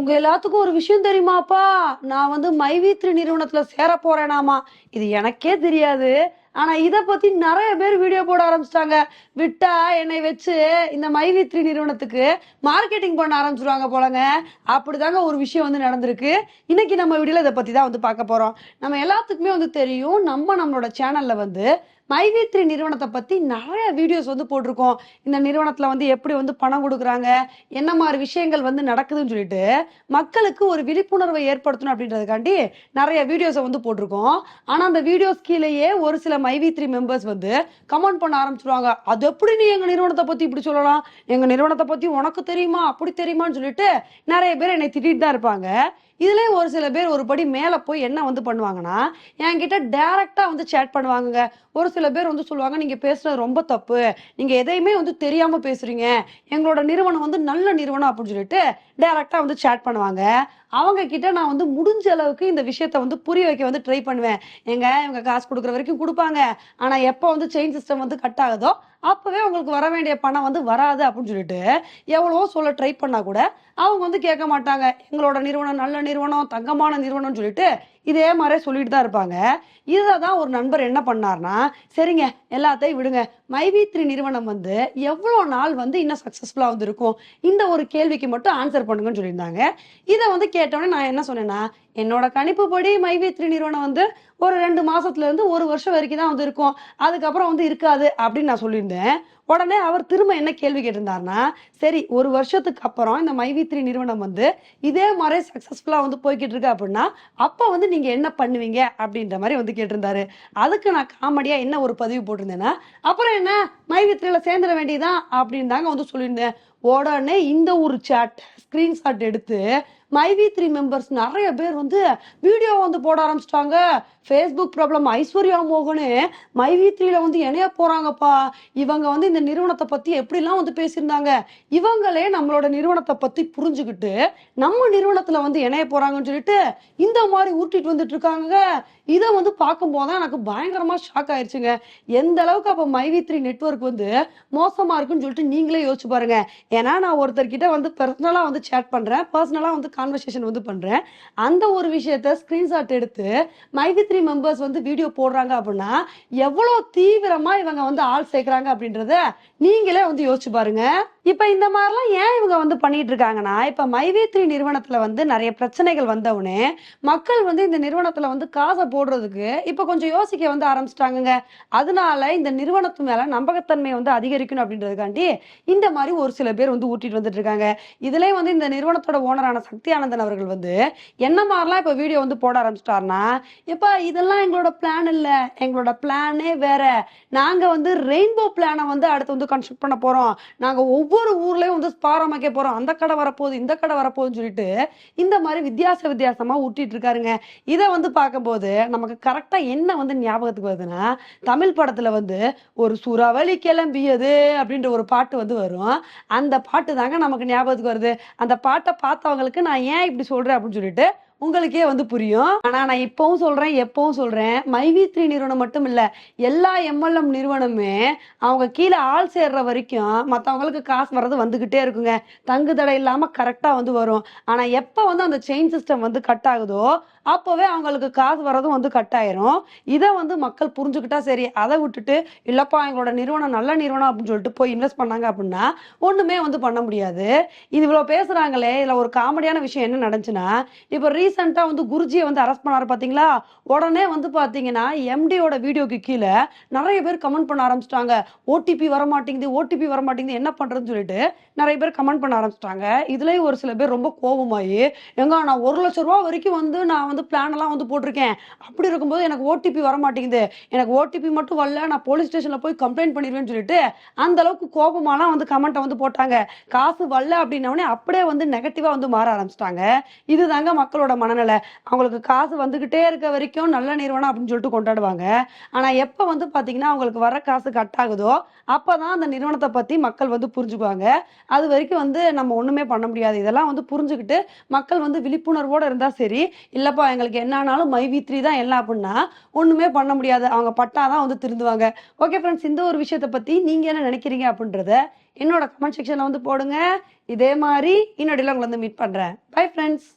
உங்க எல்லாத்துக்கும் ஒரு விஷயம் தெரியுமாப்பா? நான் வந்து மைவித்ரி நிறுவனத்துல சேர போறேனாமா? இது எனக்கே தெரியாது. ஆனா இத பத்தி நிறைய பேர் வீடியோ போட ஆரம்பிச்சிட்டாங்க. விட்டா என்னை வச்சு இந்த மைவித்ரி நிறுவனத்துக்கு மார்க்கெட்டிங் பண்ண ஆரம்பிச்சிருவாங்க போலங்க. அப்படிதாங்க ஒரு விஷயம் வந்து நடந்திருக்கு. இன்னைக்கு நம்ம வீடியோல இதை பத்தி தான் வந்து பார்க்க போறோம். நம்ம எல்லாத்துக்குமே வந்து தெரியும். நம்ம நம்மளோட சேனல்ல வந்து மைவேத்ரி நிறுவனத்தை பத்தி நிறைய வீடியோஸ் வந்து போட்டிருக்கோம். இந்த நிறுவனத்துல வந்து எப்படி வந்து பணம் கொடுக்குறாங்க என்ன மாதிரி விஷயங்கள் வந்து நடக்குதுன்னு சொல்லிட்டு மக்களுக்கு ஒரு விழிப்புணர்வை ஏற்படுத்தணும் அப்படின்றதுக்காண்டி நிறைய வீடியோஸை வந்து போட்டிருக்கோம். ஆனா அந்த வீடியோஸ் கீழேயே ஒரு சில மைவித்ரி மெம்பர்ஸ் வந்து கமெண்ட் பண்ண ஆரம்பிச்சிருவாங்க. அது எப்படி நீ எங்க நிறுவனத்தை பத்தி இப்படி சொல்லலாம்? எங்க நிறுவனத்தை பத்தி உனக்கு தெரியுமா? அப்படி தெரியுமான்னு சொல்லிட்டு நிறைய பேர் என்னை திட்டிட்டு தான் இருப்பாங்க. இதுலயே ஒரு சில பேர் ஒரு படி மேல போய் என்ன வந்து பண்ணுவாங்கன்னா என்கிட்ட டைரக்டா வந்து சேட் பண்ணுவாங்கங்க. ஒரு சில பேர் வந்து சொல்லுவாங்க நீங்க பேசுறது ரொம்ப தப்பு. நீங்க எதையுமே வந்து தெரியாம பேசுறீங்க. எங்களோட நிறுவனம் வந்து நல்ல நிறுவனம் அப்படின்னு சொல்லிட்டு டைரக்டா வந்து சேட் பண்ணுவாங்க. அவங்க கிட்ட நான் வந்து முடிஞ்ச அளவுக்கு இந்த விஷயத்த வந்து புரிய வைக்க வந்து ட்ரை பண்ணுவேன். எங்க இவங்க காசு கொடுக்குற வரைக்கும் கொடுப்பாங்க. ஆனா எப்போ வந்து செயின் சிஸ்டம் வந்து கட் ஆகுதோ அப்போவே உங்களுக்கு வர வேண்டிய பணம் வந்து வராது அப்படின்னு சொல்லிட்டு எவ்வளவோ சொல்ல ட்ரை பண்ணால் கூட அவங்க வந்து கேட்க மாட்டாங்க. எங்களோட நிறுவனம் நல்ல நிறுவனம் தங்கமான நிறுவனம்னு சொல்லிட்டு இதே மாதிரி சொல்லிட்டு தான் இருப்பாங்க. இதை தான் ஒரு நண்பர் என்ன பண்ணார்னா சரிங்க எல்லாத்தையும் விடுங்க. மைவி த்ரீ நிறுவனம் வந்து எவ்வளோ நாள் வந்து இன்னும் சக்ஸஸ்ஃபுல்லாக வந்து இருக்கும்? இந்த ஒரு கேள்விக்கு மட்டும் ஆன்சர் பண்ணுங்கன்னு சொல்லியிருந்தாங்க. இதை வந்து கேட்டோன்னே நான் என்ன சொன்னேன்னா என்னோட கணிப்புப்படி மைவி த்ரீ நிறுவனம் வந்து ஒரு ரெண்டு மாசத்துல இருந்து ஒரு வருஷம் வரைக்கும் தான் வந்து இருக்கும். அதுக்கப்புறம் வந்து இருக்காது அப்படின்னு நான் சொல்லியிருந்தேன். உடனே அவர் திரும்ப என்ன கேள்வி கேட்டிருந்தாருன்னா சரி ஒரு வருஷத்துக்கு அப்புறம் இந்த மைவி த்ரீ நிறுவனம் வந்து இதே மாதிரி சக்ஸஸ்ஃபுல்லாக வந்து போய்கிட்டு இருக்கு அப்படின்னா அப்போ வந்து நீங்க என்ன பண்ணுவீங்க அப்படின்ற மாதிரி வந்து கேட்டிருந்தாரு. அதுக்கு நான் காமெடியா என்ன ஒரு பதிவு போட்டிருந்தேன்னா அப்புறம் என்ன மைவி சேர்ந்துட வேண்டியதான் அப்படின்னு தாங்க வந்து சொல்லியிருந்தேன். உடனே இந்த ஒரு சாட் ஸ்க்ரீன்ஷாட் எடுத்து மைவி த்ரீ மெம்பர்ஸ் நிறைய பேர் வந்து வீடியோ வந்து போட ஆரம்பிச்சிட்டாங்க. ஃபேஸ்புக் ப்ராப்ளம் ஐஸ்வர்யா மோகனு மைவி த்ரீல வந்து இணைய போறாங்கப்பா. இவங்க வந்து இந்த நிறுவனத்தை பத்தி எப்படிலாம் வந்து பேசியிருந்தாங்க? இவங்களே நம்மளோட நிறுவனத்தை பத்தி புரிஞ்சுக்கிட்டு நம்ம நிறுவனத்துல வந்து இணைய போறாங்கன்னு சொல்லிட்டு இந்த மாதிரி உருட்டிட்டு வந்துட்டு இருக்காங்க. இதை வந்து பார்க்கும்போது தான் எனக்கு பயங்கரமா ஷாக் ஆயிடுச்சுங்க எந்த அளவுக்கு அப்ப மைவி த்ரீ நெட்ஒர்க் வந்து மோசமா இருக்குன்னு சொல்லிட்டு நீங்களே யோசிச்சு பாருங்க. ஏன்னா நான் ஒருத்தர்கிட்ட வந்து பர்சனலா வந்து சேட் பண்றேன் பர்சனலா வந்து கான்வர்சேஷன் வந்து பண்றேன். அந்த ஒரு விஷயத்த ஸ்கிரீன்ஷாட் எடுத்து மைவி த்ரீ மெம்பர்ஸ் வந்து வீடியோ போடுறாங்க அப்படின்னா எவ்வளவு தீவிரமா இவங்க வந்து ஆள் சேர்க்குறாங்க அப்படின்றத நீங்களே வந்து யோசிச்சு பாருங்க. இப்ப இந்த மாதிரிலாம் ஏன் இவங்க வந்து பண்ணிட்டு இருக்காங்கன்னா இப்ப மைவேத்ரி நிறுவனத்துல வந்து நிறைய பிரச்சனைகள் வந்தவுடனே மக்கள் வந்து இந்த நிறுவனத்துல வந்து காசை போடுறதுக்கு இப்ப கொஞ்சம் யோசிக்க வந்து ஆரம்பிச்சிட்டாங்கங்க. அதனால இந்த நிறுவனத்து மேல நம்பகத்தன்மை வந்து அதிகரிக்கணும் அப்படின்றதுக்காண்டி இந்த மாதிரி ஒரு சில பேர் வந்து ஊட்டிட்டு வந்துட்டு இருக்காங்க இதுலயும் வந்து இந்த நிறுவனத்தோட ஓனரான சக்தி ஆனந்தன் அவர்கள் வந்து என்ன மாதிரிலாம் இப்ப வீடியோ வந்து போட ஆரம்பிச்சிட்டாருன்னா இப்ப இதெல்லாம் எங்களோட பிளான் இல்ல. எங்களோட பிளானே வேற. நாங்க வந்து ரெயின்போ பிளானை வந்து அடுத்து வந்து கன்ஸ்ட்ரக்ட் பண்ண போறோம். நாங்க ஒவ்வொரு ஒவ்வொரு ஊர்லயும் வந்து ஸ்பார் வைக்க போறோம். அந்த கடை வரப்போகுது இந்த கடை வரப்போகுதுன்னு சொல்லிட்டு இந்த மாதிரி வித்தியாச வித்தியாசமா ஊட்டிட்டு இருக்காருங்க. இதை வந்து பார்க்கும்போது நமக்கு கரெக்டா என்ன வந்து ஞாபகத்துக்கு வருதுன்னா தமிழ் படத்துல வந்து ஒரு சுறாவளி கிளம்பியது அப்படின்ற ஒரு பாட்டு வந்து வரும். அந்த பாட்டு தாங்க நமக்கு ஞாபகத்துக்கு வருது. அந்த பாட்டை பார்த்தவங்களுக்கு நான் ஏன் இப்படி சொல்றேன் அப்படின்னு சொல்லிட்டு உங்களுக்கே வந்து புரியும். ஆனா நான் இப்பவும் சொல்றேன் எப்பவும் சொல்றேன் மைவி த்ரீ நிறுவனம் மட்டும் இல்ல எல்லா எம்எல்எம் நிறுவனமே அவங்க கீழே ஆள் சேர்ற வரைக்கும் மத்தவங்களுக்கு காசு வர்றது வந்துகிட்டே இருக்குங்க. தங்கு தடை இல்லாம கரெக்டா வந்து வரும். ஆனா எப்ப வந்து அந்த செயின் சிஸ்டம் வந்து கட் ஆகுதோ அப்போவே அவங்களுக்கு காசு வர்றதும் வந்து கட் ஆயிரும். இதை வந்து மக்கள் புரிஞ்சுக்கிட்டா சரி அதை விட்டுட்டு இல்லப்பா எங்களோட நிறுவனம் நல்ல நிறுவனம் அப்படின்னு சொல்லிட்டு போய் இன்வெஸ்ட் பண்ணாங்க அப்படின்னா ஒண்ணுமே வந்து பண்ண முடியாது. இது இவ்வளவு பேசுறாங்களே இதுல ஒரு காமெடியான விஷயம் என்ன நடந்துச்சுன்னா இப்ப ரீசெண்டாக வந்து குருஜியை வந்து அரெஸ்ட் பண்ணாரு பாத்தீங்களா? உடனே வந்து பார்த்தீங்கன்னா எம்டியோட வீடியோக்கு கீழே நிறைய பேர் கமெண்ட் பண்ண ஆரம்பிச்சிட்டாங்க. ஓடிபி வர மாட்டேங்குது ஓடிபி வர மாட்டேங்குது என்ன பண்ணுறதுன்னு சொல்லிட்டு நிறைய பேர் கமெண்ட் பண்ண ஆரம்பிச்சிட்டாங்க. இதுலயும் ஒரு சில பேர் ரொம்ப கோபமாயி எங்க நான் ஒரு லட்ச ரூபா வரைக்கும் வந்து நான் வந்து பிளான் எல்லாம் வந்து போட்டிருக்கேன். அப்படி இருக்கும்போது எனக்கு ஓடிபி வர மாட்டேங்குது எனக்கு ஓடிபி மட்டும் வரல நான் போலீஸ் ஸ்டேஷன்ல போய் கம்ப்ளைண்ட் பண்ணிடுவேன்னு சொல்லிட்டு அந்த அளவுக்கு கோபமாலாம் வந்து கமெண்ட்டை வந்து போட்டாங்க. காசு வரல அப்படின்னோடனே அப்படியே வந்து நெகட்டிவாக வந்து மாற ஆரம்பிச்சிட்டாங்க. இதுதாங்க மக்களோட மனநிலை. அவங்களுக்கு காசு வந்துகிட்டே இருக்க வரைக்கும் நல்ல நிறுவனம் அப்படின்னு சொல்லிட்டு கொண்டாடுவாங்க. ஆனா எப்ப வந்து பாத்தீங்கன்னா அவங்களுக்கு வர காசு கட் ஆகுதோ அப்பதான் அந்த நிறுவனத்தை பத்தி மக்கள் வந்து புரிஞ்சுக்குவாங்க. அது வரைக்கும் வந்து நம்ம ஒண்ணுமே பண்ண முடியாது. இதெல்லாம் வந்து புரிஞ்சுக்கிட்டு மக்கள் வந்து விழிப்புணர்வோட இருந்தா சரி. இல்லப்பா எங்களுக்கு என்ன மை வி த்ரீ தான் எல்லாம் அப்படின்னா ஒண்ணுமே பண்ண முடியாது. அவங்க பட்டாதான் வந்து திருந்துவாங்க. ஓகே ஃப்ரெண்ட்ஸ் இந்த ஒரு விஷயத்தை பத்தி நீங்க என்ன நினைக்கிறீங்க அப்படின்றத என்னோட கமெண்ட் செக்ஷன்ல வந்து போடுங்க. இதே மாதிரி இன்னொடியில் உங்களை வந்து மீட் பண்றேன். Bye friends